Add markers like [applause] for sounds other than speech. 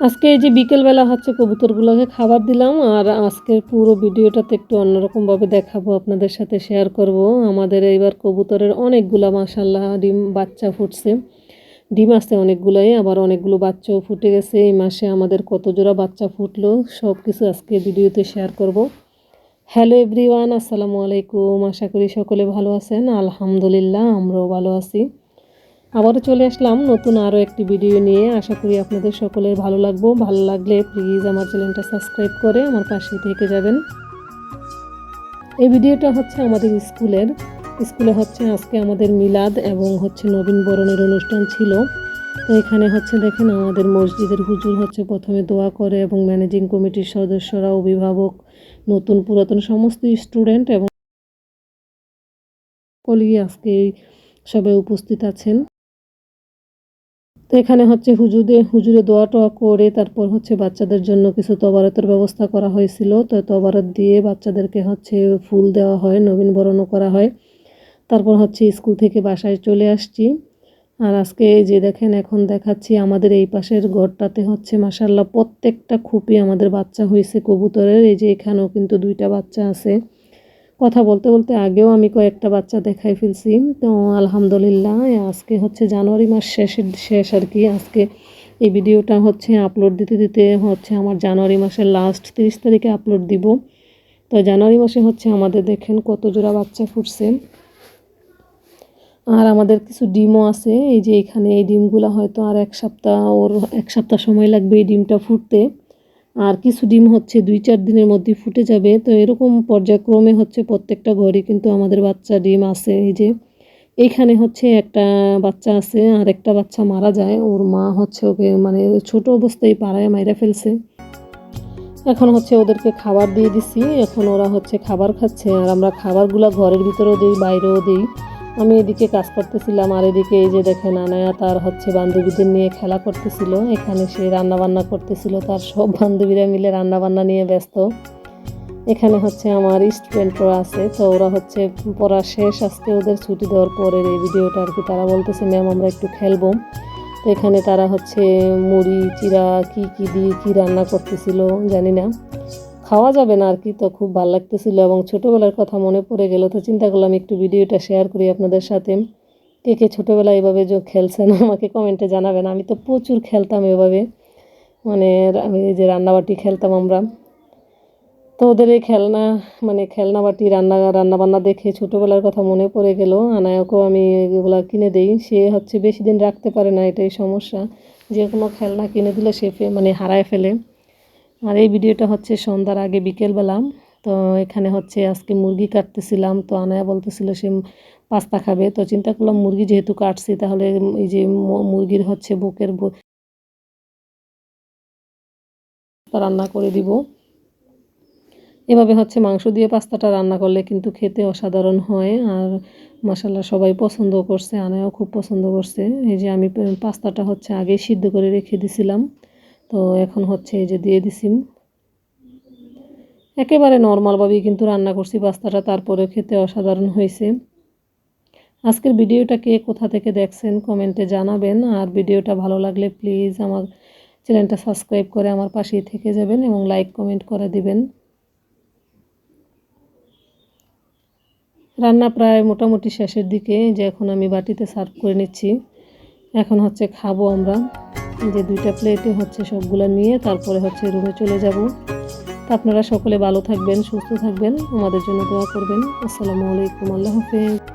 আজকে এই যে বিকেলবেলা হচ্ছে কবুতরগুলোকে খাবার দিলাম, আর আজকের পুরো ভিডিওটাতে একটু অন্যরকমভাবে দেখাবো, আপনাদের সাথে শেয়ার করব। আমাদের এইবার কবুতরের অনেকগুলা মাসাল্লাহ ডিম, বাচ্চা ফুটছে। ডিম আসছে অনেকগুলোই, আবার অনেকগুলো বাচ্চাও ফুটে গেছে। এই মাসে আমাদের কত জোড়া বাচ্চা ফুটলো সব কিছু আজকে ভিডিওতে শেয়ার করব। হ্যালো এভরিওয়ান আসসালামু আলাইকুম। আশা করি সকলে ভালো আছেন। আলহামদুলিল্লাহ, আমরাও ভালো আছি। আবারও চলে আসলাম নতুন আরও একটি ভিডিও নিয়ে। আশা করি আপনাদের সকলের ভালো লাগবো। ভালো লাগলে প্লিজ আমার চ্যানেলটা সাবস্ক্রাইব করে আমার পাশে থেকে যাবেন। এই ভিডিওটা হচ্ছে আমাদের স্কুলের। স্কুলে হচ্ছে আজকে আমাদের মিলাদ এবং হচ্ছে নবীন বরণের অনুষ্ঠান ছিল। তো এখানে হচ্ছে দেখেন আমাদের মসজিদের হুজুর হচ্ছে প্রথমে দোয়া করে এবং ম্যানেজিং কমিটির সদস্যরা, অভিভাবক, নতুন পুরাতন সমস্ত স্টুডেন্ট এবং কলি আজকে সবাই উপস্থিত আছেন। এখানে হচ্ছে হুজুরে হুজুরে দোয়া টোয়া করে তারপর হচ্ছে বাচ্চাদের জন্য কিছু তবারতের ব্যবস্থা করা হয়েছিল। তো তবারত দিয়ে বাচ্চাদেরকে হচ্ছে ফুল দেওয়া হয়, নবীন বরণও করা হয়। তারপর হচ্ছে স্কুল থেকে বাসায় চলে আসছি। আর আজকে যে দেখেন, এখন দেখাচ্ছি আমাদের এই পাশের ঘরটাতে হচ্ছে মাসাল্লাহ প্রত্যেকটা খুপি আমাদের বাচ্চা হয়েছে কবুতরের। এই যে এখানেও কিন্তু দুইটা বাচ্চা আছে। কথা বলতে বলতে আগেও আমি কয়েকটা বাচ্চা দেখাই ফেলছি। তো আলহামদুলিল্লাহ, আজকে হচ্ছে জানুয়ারি মাস শেষের, শেষ আর কি। আজকে এই ভিডিওটা হচ্ছে আপলোড দিতে দিতে হচ্ছে আমার জানুয়ারি মাসের লাস্ট তিরিশ তারিখে আপলোড দিব। তো জানুয়ারি মাসে হচ্ছে আমাদের দেখেন কত জোড়া বাচ্চা ফুটছে। আর আমাদের কিছু ডিমও আছে। এই যে এখানে এই ডিমগুলো হয়তো আর এক সপ্তাহ ওর এক সপ্তাহ সময় লাগবে এই ডিমটা ফুটতে। আর কিছু ডিম হচ্ছে, দুই চার দিনের মধ্যে ফুটে যাবে। তো এরকম পর্যায়ক্রমে হচ্ছে প্রত্যেকটা ঘরে কিন্তু আমাদের বাচ্চা ডিম আছে। এই যে এইখানে হচ্ছে একটা বাচ্চা আছে, আর একটা বাচ্চা মারা যায়। ওর মা হচ্ছে ওকে মানে ছোট অবস্থায় পাড়ায় মাইরা ফেলছে। এখন হচ্ছে ওদেরকে খাবার দিয়ে দিছি। এখন ওরা হচ্ছে খাবার খাচ্ছে। আর আমরা খাবারগুলো ঘরের ভিতরেও দিই, বাইরেও দিই। আমি এদিকে কাজ করতেছিলাম আর এদিকে এই যে দেখেন আনায়া তার হচ্ছে বান্ধবীদের নিয়ে খেলা করতেছিল। এখানে সে রান্না বান্না করতেছিল, তার সব বান্ধবীরা মিলে রান্নাবান্না নিয়ে ব্যস্ত। এখানে হচ্ছে আমার স্টুডেন্টরা আছে, তো ওরা হচ্ছে পড়া শেষ, আজকে ওদের ছুটি দেওয়ার পরের এই ভিডিওটা আর কি তারা বলতেছে, ম্যাম, আমরা একটু খেলব। তো এখানে তারা হচ্ছে মুড়ি চিরা কি কি দিয়ে কি রান্না করতেছিল জানি না। খাওয়া যাবে না আর কি, তো খুব ভালো লাগতেছিল এবং ছোটোবেলার কথা মনে পড়ে গেল, তো চিন্তা করলাম একটু ভিডিওটা শেয়ার করি আপনাদের সাথে। কে কে ছোটোবেলায় এভাবে যে খেলছেন [laughs] আমাকে কমেন্টে জানাবেন, আমি তো প্রচুর খেলতাম এভাবে। মানে আমি যে রান্নাবাটি খেলতাম আমরা। তো ওদের এই খেলনা মানে খেলনাবাটি, রান্না রান্না বান্না দেখে ছোটোবেলার কথা মনে পড়ে গেল। আনায়কও আমি এগুলো কিনে দিই, সে হচ্ছে বেশি দিন রাখতে পারে না, এটাই সমস্যা। যে কোনো খেলনা কিনে দিলে সে মানে হারায় ফেলে। আর এই ভিডিওটা হচ্ছে সন্ধ্যার আগে বিকেলবেলা। তো এখানে হচ্ছে আজকে মুরগি কাটতেছিলাম, তো আনায়া বলতেছিল সে পাস্তা খাবে। তো চিন্তা করলাম মুরগি যেহেতু কাটছি, তাহলে এই যে মুরগির হচ্ছে বুকের রান্না করে দিব। এভাবে হচ্ছে মাংস দিয়ে পাস্তাটা রান্না করলে কিন্তু খেতে অসাধারণ হয়। আর মশালা সবাই পছন্দ করছে, আনায়াও খুব পছন্দ করছে। এই যে আমি পাস্তাটা হচ্ছে আগে সিদ্ধ করে রেখে দিছিলাম। তো এখন হচ্ছে এই যে দিয়ে দিছি। একেবারে নর্মালভাবেই কিন্তু রান্না করছি, পাস্তাটা তারপরে খেতে অসাধারণ হয়েছে। আজকের ভিডিওটা কে কোথা থেকে দেখছেন কমেন্টে জানাবেন, আর ভিডিওটা ভালো লাগলে প্লিজ আমার চ্যানেলটা সাবস্ক্রাইব করে আমার পাশেই থেকে যাবেন এবং লাইক কমেন্ট করে দিবেন। রান্না প্রায় মোটামুটি শেষের দিকে যে এখন আমি বাটিতে সার্ভ করে নিচ্ছি। এখন হচ্ছে খাব আমরা। যে দুইটা প্লেটে হচ্ছে সবগুলো নিয়ে তারপরে হচ্ছে রুমে চলে যাব। তা আপনারা সকলে ভালো থাকবেন, সুস্থ থাকবেন। আমাদের জন্য দোয়া করবেন। আসসালামু আলাইকুম, আল্লাহ হাফেজ।